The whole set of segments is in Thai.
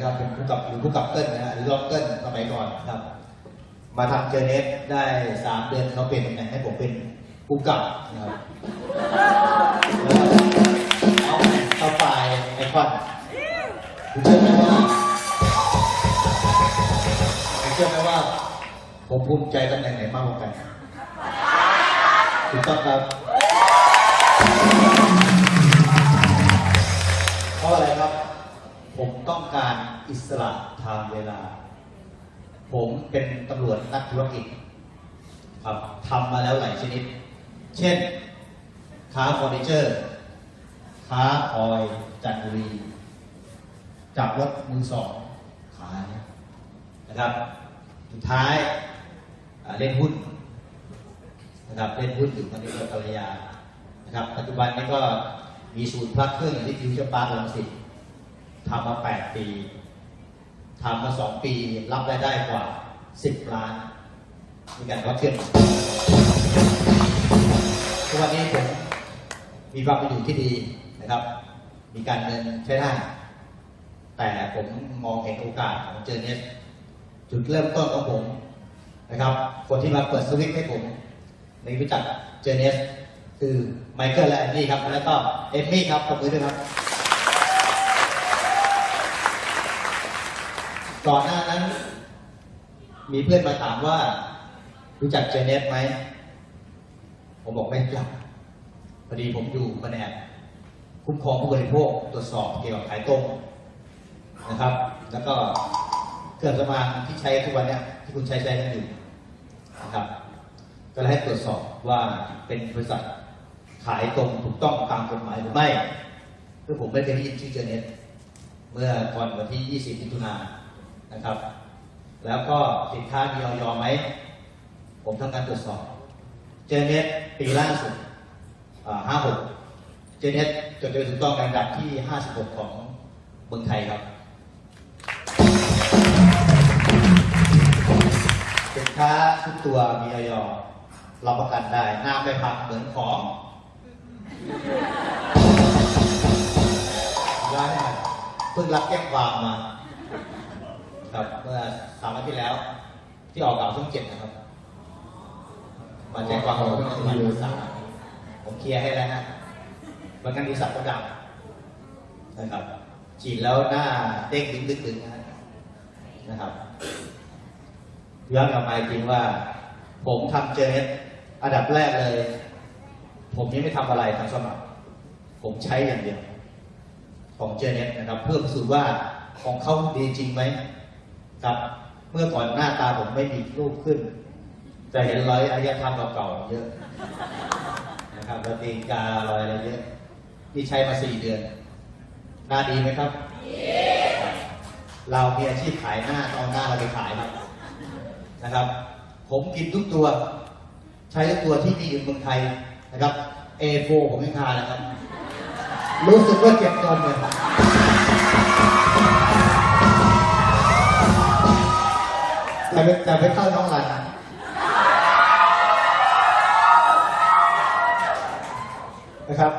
นะครับเป็นผู้กับหรือผู้กับเติ้ลนะฮะหรือรองเติ้ลสมัยก่อนนะครับ มาทำเจเนสได้สามเดือนเขาเปลี่ยนตำแหน่งให้ผมเป็นผู้กับนะครับเอาเข้าไฟล์ไอคอนคุณเชื่อไหมว่าคุณเชื่อไหมว่า ผมภูมิใจตำแหน่งไหนมากกว่ากันถูกต้องครับเพราะอะไรครับ ผมต้องการอิสระทางเวลา ผมเป็นตำรวจนักธุรกิจครับทำมาแล้วหลายชนิด เช่น ค้าเฟอร์นิเจอร์ ค้าออยจันทบุรีจับรถมือสองขายนะครับสุดท้ายเล่นหุ้นนะครับเล่นหุ้นอยู่กับภรรยานะครับ ปัจจุบันนี้ก็มีศูนย์พักเครื่องอยู่ที่ฟิวเจอร์พาร์คลังสิต ทำมา8ปีทำมา2ปี รับรายได้กว่า10ล้าน มีการพักเครื่องทุกวันนี้ผมมีความเป็นอยู่ที่ดีนะครับ มีการเงินใช้ได้แต่ผมมองเห็นโอกาสของเจอเนสจุดเริ่มต้นของผมนะครับ คนที่มาเปิดสวิตช์ให้ผมในรู้จักเจเนสคือไมเคิลและแอนนี่ครับ แล้วก็เอมมี่ครับปรบมือด้วยครับ ก่อนหน้านั้น มีเพื่อนมาถามว่า รู้จักเจเนสไหม ผมบอกไม่รู้จักพอดีผมอยู่แผนกคุ้มครองผู้บริโภคตรวจสอบเกี่ยวกับขายตรงนะครับ แล้วก็เครื่องสำอางที่ใช้ทุกวันเนี้ยที่คุณใช้ใช้กันอยู่นะครับ ก็เลยให้ตรวจสอบว่าเป็นบริษัทขายตรงถูกต้องตามกฎหมายหรือไม่เพื่อผมไม่เคยได้ยินชื่อเจเน็ตเมื่อก่อนวันที่ 20มิถุนายน นะครับ แล้วก็สินค้ามีออยไหม ผมทำการตรวจสอบ เจเน็ตปีล่าสุดอ่า56เจเน็ตจดทะเบียนถูกต้องในอันดับที่56ของเมืองไทยครับสินค้าทุกตัวมีออยรับประกันได้หน้าไม่พังเหมือนของร้านเนี่ยเพิ่งรับแจ้งความมา ครับเมื่อสามวันที่แล้ว ที่ออกข่าวช่องเจ็ดนะครับ มาแจ้งความว่าเป็นวันที่สามผมเคลียร์ให้แล้วนะวันนั้นบริษัทก็ดังนะครับ ฉีดแล้วหน้าเด้งดึงดึงๆนะครับย้อนกลับมาจริงว่า ผมทำเจเน็ตอันดับแรกเลย ผมยังไม่ทำอะไรทางสมัคร ผมใช้อย่างเดียว ของเจเน็ตนะครับ เพื่อพิสูจน์ว่าของเขาดีจริงไหม ครับ เมื่อก่อนหน้าตาผมไม่มีรูปขึ้น จะเห็นรอยอารยธรรมเก่าๆเยอะนะครับแล้วตีนการอยอะไรเยอะที่ใช้มาสี่เดือน หน้าดีไหมครับ เรามีอาชีพขายหน้าเอาหน้าเราไปขายครับนะครับ ผมกินทุกตัว ใช้ทุกตัวที่มีอยู่เมืองไทยนะครับ A4 ผมไม่ทานนะครับ รู้สึกว่าเจ็บตอนเลย แต่ไปแต่ไปเข้าน้องรันนะนะครับ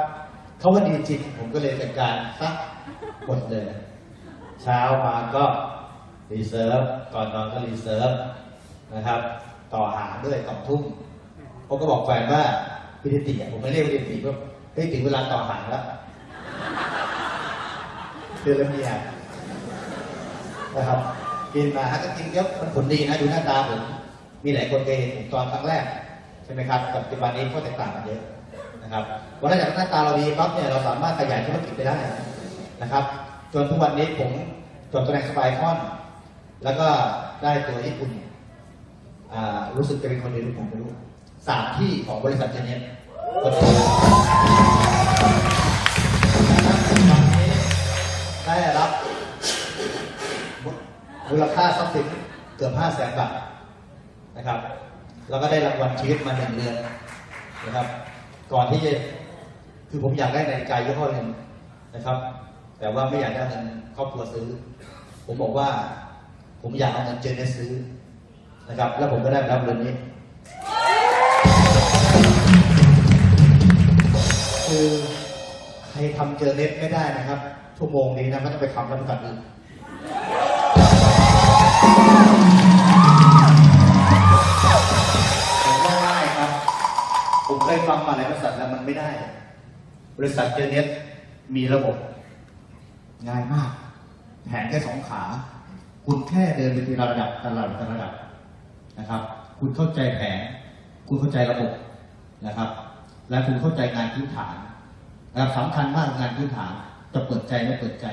เขาว่าดีจริงผมก็เลยจัดการซักหมดเลย เช้ามาก็รีเซิร์ฟก่อนนอนก็รีเซิร์ฟนะครับ ต่อหางด้วยสองทุ่มผมก็บอกแฟนว่าพิธีติผมไม่เรียกพิธีติว่าเฮ้ยถึงเวลาต่อหางแล้วเดือนละเมียนะครับ กินมาฮะก็กินเยอะมันผลดีนะดูหน้าตาผมมีหลายคนเคยเห็นผมตอนครั้งแรกใช่ไหมครับกับปัจจุบันนี้ก็แตกต่างกันเยอะนะครับวันแรกจากหน้าตาเราดีปั๊บเนี่ยเราสามารถขยายธุรกิจไปได้นะครับ จนทุกวันนี้ผมจดตำแหน่งสปายคอน แล้วก็ได้ตัวญี่ปุ่นอ่ารู้สึกจะเป็นคนเดียวหรือผมไม่รู้สามที่ของบริษัทเจเน็ตคนเดียว ลค่าทรัพย์สินเกือบห้าแสนบาทนะครับ แล้วก็ได้รางวัลชีวิตมาหนึ่งเดือนนะครับ ก่อนที่จะคือผมอยากได้นาฬิกายี่ห้อหนึ่งนะครับ แต่ว่าไม่อยากได้เงินครอบครัวซื้อ ผมบอกว่าผมอยากเอาเงินเจเนสซื้อนะครับ แล้วผมก็ได้รับเงินนี้ คือใครทำเจอเน็ตไม่ได้นะครับ ชั่วโมงนี้นะไม่ต้องไปทำแล้วบริษัทอื่น บริษัทเจเน็ตมีระบบ ง่ายมาก แผนแค่สองขา คุณแค่เดินไปทีละระดับแต่ละระดับแต่ละระดับนะครับ คุณเข้าใจแผน คุณเข้าใจระบบนะครับ และคุณเข้าใจงานพื้นฐานนะครับสำคัญมากงานพื้นฐานจะเปิดใจไม่เปิดใจ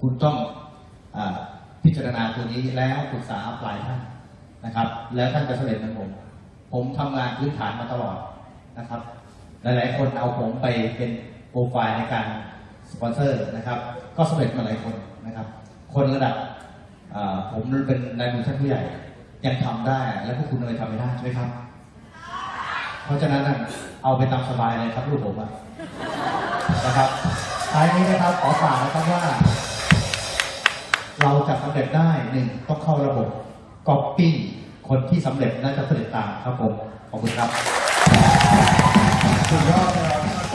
คุณต้องอพิจารณาตัวนี้แล้วปรึกษาปลายท่านนะครับ แล้วท่านจะเสำเร็จเหมือนผม ผมทำงานพื้นฐานมาตลอดนะครับ หลาย ๆ คนเอาผมไปเป็นโปรไฟล์ในการสปอนเซอร์นะครับ ก็สำเร็จมาหลายคนนะครับ คนระดับผมเป็นนายบุญชั้นผู้ใหญ่ยังทำได้ แล้วพวกคุณทำไมทำไม่ได้ใช่ไหมครับ เพราะฉะนั้นเอาไปตามสบายเลยครับลูกผมนะครับท้ายนี้นะครับขอฝากนะครับว่า เราจะสำเร็จได้หนึ่งต้องเข้าระบบก๊อปปี้คนที่สำเร็จน่าจะสำเร็จตามครับผมขอบคุณครับ Gracias.